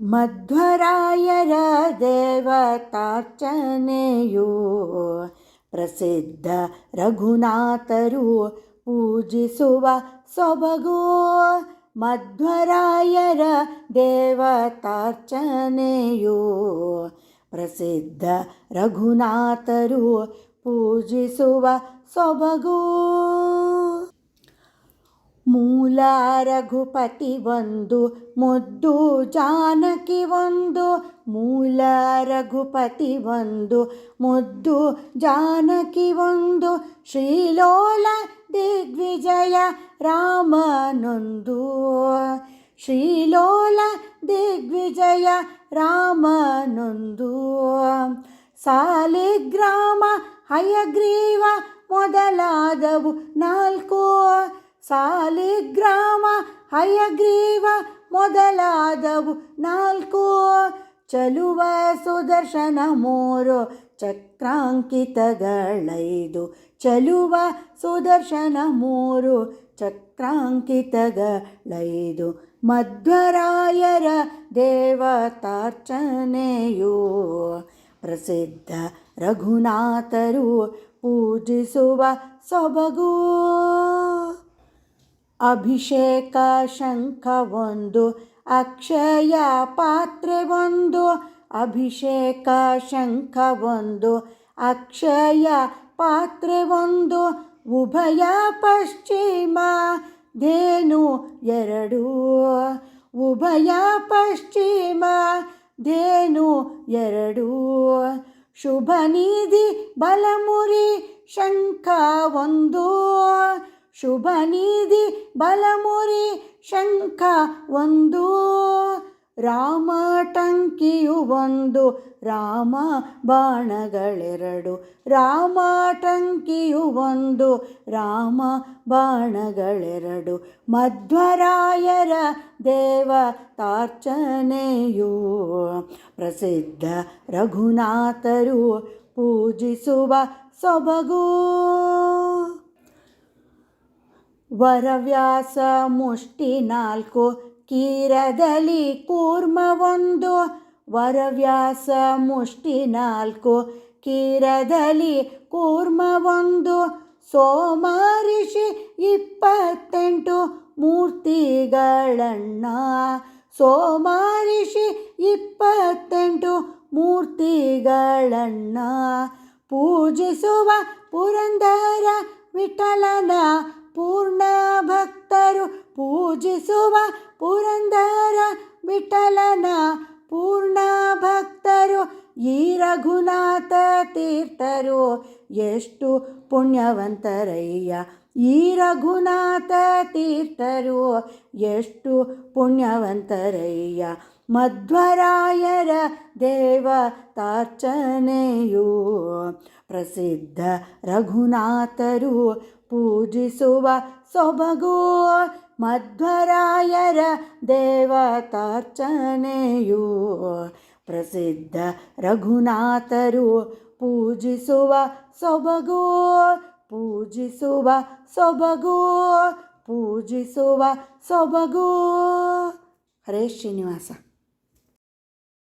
ಮಧ್ವರಾಯರ ದೇವತಾರ್ಚನೆಯು ಪ್ರಸಿದ್ಧ ರಘುನಾಥರು ಪೂಜಿಸುವ ಸೊಬಗು ಮಧ್ವರಾಯರ ದೇವತಾರ್ಚನೆಯು ಪ್ರಸಿದ್ಧ ರಘುನಾಥರು ಪೂಜಿಸುವ ಸೊಬಗು ಮೂಲ ರಘುಪತಿ ಒಂದು, ಮುದ್ದು ಜಾನಕಿ ಒಂದು, ಮೂಲ ರಘುಪತಿ ಒಂದು, ಮುದ್ದು ಜಾನಕಿ ಒಂದು, ಶ್ರೀಲೋಲ ದಿಗ್ವಿಜಯ ರಾಮನೊಂದು. ಶ್ರೀಲೋಲ ದಿಗ್ವಿಜಯ ರಾಮನೊಂದು. ಸಾಲಿಗ್ರಾಮ ಹಯಗ್ರೀವ ಮೊದಲಾದವು ನಾಲ್ಕು. ಸಾಲಿಗ್ರಾಮ ಹಯಗ್ರೀವ ಮೊದಲಾದವು. ನಾಲ್ಕು, ಚಲುವ ಸುದರ್ಶನ ಮೂರು, ಚಕ್ರಾಂಕಿತಗಳೈದು. ಚಲುವ ಸುದರ್ಶನ ಮೂರು, ಚಕ್ರಾಂಕಿತಗಳೈದು. ಮಧ್ವರಾಯರ ದೇವತಾರ್ಚನೆಯು ಪ್ರಸಿದ್ಧ. ರಘುನಾಥರು ಪೂಜಿಸುವ ಸೊಬಗು ಅಭಿಷೇಕ ಶಂಖ ಒಂದು ಅಕ್ಷಯ ಪಾತ್ರೆ ಒಂದು ಅಭಿಷೇಕ ಶಂಖ ಒಂದು ಅಕ್ಷಯ ಪಾತ್ರೆ ಒಂದು ಉಭಯ ಪಶ್ಚಿಮ ಧೇನು ಎರಡು, ಉಭಯ ಪಶ್ಚಿಮ ಧೇನು ಎರಡು ಶುಭ ನಿಧಿ ಬಲಮುರಿ ಶಂಖ ಒಂದು ಶುಭ ನಿಧಿ ಬಲಮುರಿ ಶಂಖ ಒಂದು. ರಾಮ ಟಂಕಿಯು ಒಂದು, ರಾಮ ಬಾಣಗಳೆರಡು. ರಾಮ ಟಂಕಿಯು ಒಂದು, ರಾಮ ಬಾಣಗಳೆರಡು. ಮಧ್ವರಾಯರ ದೇವ ತಾರ್ಚನೆಯು ಪ್ರಸಿದ್ಧ ರಘುನಾಥರು ಪೂಜಿಸುವ ಸೊಬಗು. ವರವ್ಯಾಸ ಮುಷ್ಟಿ ನಾಲ್ಕು, ಕೀರದಲ್ಲಿ ಕೂರ್ಮ ಒಂದು. ವರವ್ಯಾಸ ಮುಷ್ಟಿ ನಾಲ್ಕು, ಕೀರದಲ್ಲಿ ಕೂರ್ಮ ಒಂದು. ಋಷಿ ಇಪ್ಪತ್ತೆಂಟು ಮೂರ್ತಿಗಳಣ್ಣ ಋಷಿ ಇಪ್ಪತ್ತೆಂಟು ಮೂರ್ತಿಗಳಣ್ಣ ಪೂಜಿಸುವ ಪುರಂದರ ವಿಠಲನ ಪೂರ್ಣ ಭಕ್ತರು ಪೂಜಿಸುವ ಪುರಂದರ ವಿಠಲನ. ಪೂರ್ಣ ಭಕ್ತರು ಈ ರಘುನಾಥ ತೀರ್ಥರು. ಎಷ್ಟು ಪುಣ್ಯವಂತರಯ್ಯ ಈ ರಘುನಾಥ ತೀರ್ಥರು. ಎಷ್ಟು ಪುಣ್ಯವಂತರಯ್ಯ ಮಧ್ವರಾಯರ ದೇವತಾರ್ಚನೆಯು ಪ್ರಸಿದ್ಧ ರಘುನಾಥರು ಪೂಜಿಸುವ ಸೊಬಗು ಮಧ್ವರಾಯರ ದೇವತಾರ್ಚನೆಯು ಪ್ರಸಿದ್ಧ ರಘುನಾಥರು ಪೂಜಿಸುವ ಸೊಬಗು ಪೂಜಿಸುವ ಸೊಬಗು ಪೂಜಿಸುವ ಸೊಬಗು ಹರೇ ಶ್ರೀನಿವಾಸ